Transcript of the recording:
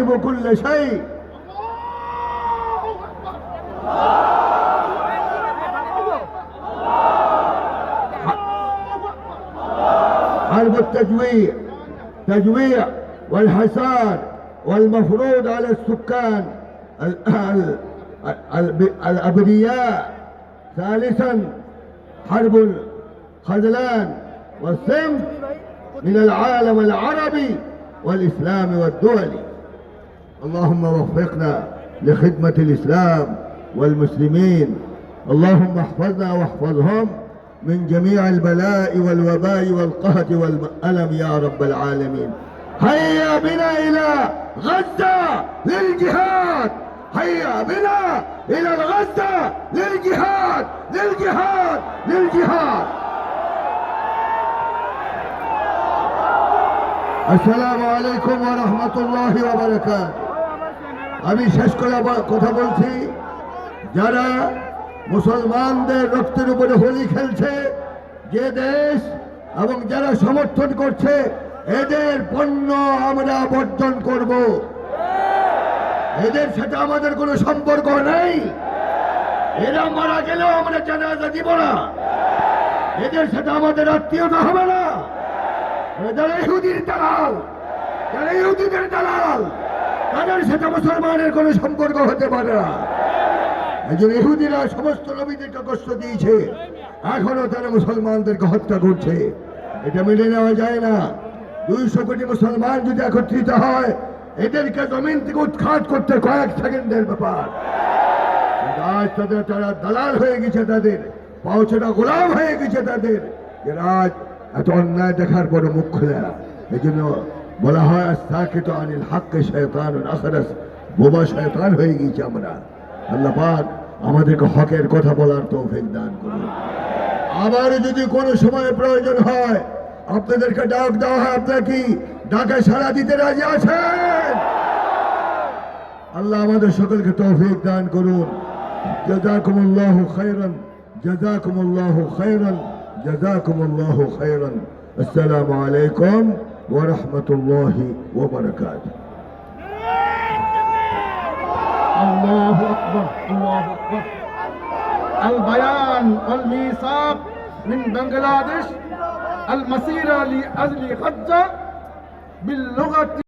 كل شيء. حرب التجويع تجويع والحصار والمفروض على السكان ال- ال- ال- الأبرياء ثالثا حرب الخذلان والصنف من العالم العربي والإسلام والدولي. اللهم وفقنا لخدمة الإسلام والمسلمين. اللهم احفظنا واحفظهم من جميع البلاء والوباء والقهد والألم يا رب العالمين. هيا بنا إلى غزة للجهاد. هيا بنا إلى الغزة للجهاد للجهاد للجهاد. السلام عليكم ورحمة الله وبركاته. আমি শেষ করে কথা বলছি। যারা মুসলমানদের রক্তের উপরে হোলি খেলছে, যে দেশ এবং যারা সমর্থন করছে, এদের পণ্য আমরা বর্জন করব। এদের সাথে আমাদের কোনো সম্পর্ক নেই। এরা মারা গেলেও আমরা জানাজা দিব না। এদের সাথে আমাদের আত্মীয়তা হবে না। যারা ইহুদির দালাল, যারা ইহুদিদের দালাল তাদের সাথে মুসলমানের কোনো সম্পর্ক হতে পারে না। একজন ইহুদিরা সমস্ত নবীদেরকে কষ্ট দিয়েছে। এখনও তারা মুসলমানদেরকে হত্যা করছে। এটা মেনে নেওয়া যায় না। দুইশো কোটি মুসলমান যদি একত্রিত হয়, এদেরকে জমিন থেকে উৎখাত করতে কয়েক সেকেন্ডের ব্যাপার। আজ তাদের তারা দালাল হয়ে গেছে তাদের পাউচটা গোলাম হয়ে গেছে তাদের। যে আজ এত অন্যায় দেখার পরে মুখ খুলে এই জন্য বলা হয় সাকিত আনিল হাক্কে শয়তান আখরাস বোবা শয়তান হয়ে গেছে আমরা। আল্লাহ পাক আমাদেরকে হকের কথা বলার তৌফিক দান করুন। আবার যদি কোনো সময় প্রয়োজন হয়, আপনাদেরকে ডাক দেওয়া হয়, আপনারা কি ডাকে সাড়া দিতে রাজি আছেন? আল্লাহ আমাদের সকলকে তৌফিক দান করুন। জাজাকুমুল্লাহু খায়রান জাজাকুমুল্লাহু খায়রান জাজাকুমুল্লাহু খায়রান। আসসালামু আলাইকুম ورحمة الله وبركاته. الله أكبر الله أكبر. البيان والميثاق من بنغلاديش المسيرة لأجل حجة باللغة